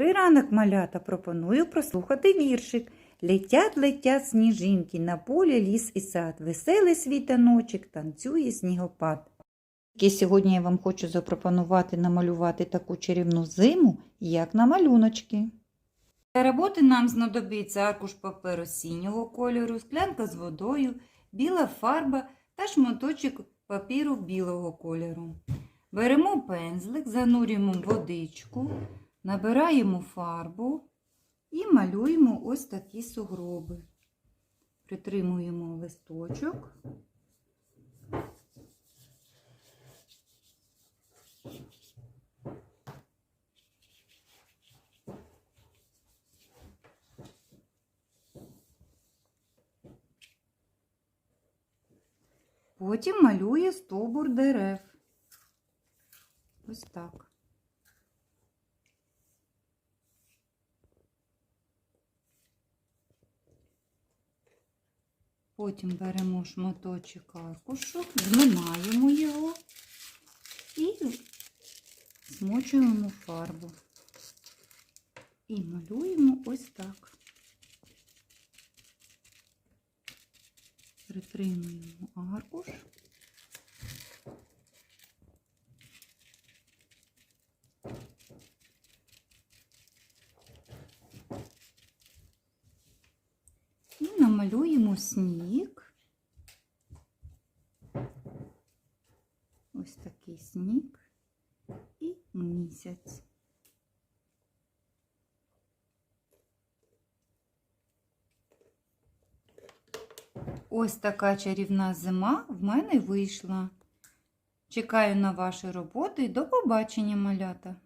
При ранок малята пропоную прослухати віршик. Летять, летять сніжинки, на полі ліс і сад. Веселий світаночок, танцює снігопад. Сьогодні я вам хочу запропонувати намалювати таку чарівну зиму, як на малюночки. Для роботи нам знадобиться аркуш паперу синього кольору, склянка з водою, біла фарба та шматочок папіру білого кольору. Беремо пензлик, занурюємо водичку, набираємо фарбу і малюємо ось такі сугроби. Притримуємо листочок. Потім малює стовбур дерев. Ось так. Потім беремо шматочок аркушу, зминаємо його і змочуємо фарбу. І малюємо ось так. Притримуємо аркуш. І намалюємо сніг. Ось такий сніг і місяць. Ось така чарівна зима в мене вийшла. Чекаю на ваші роботи і до побачення, малята!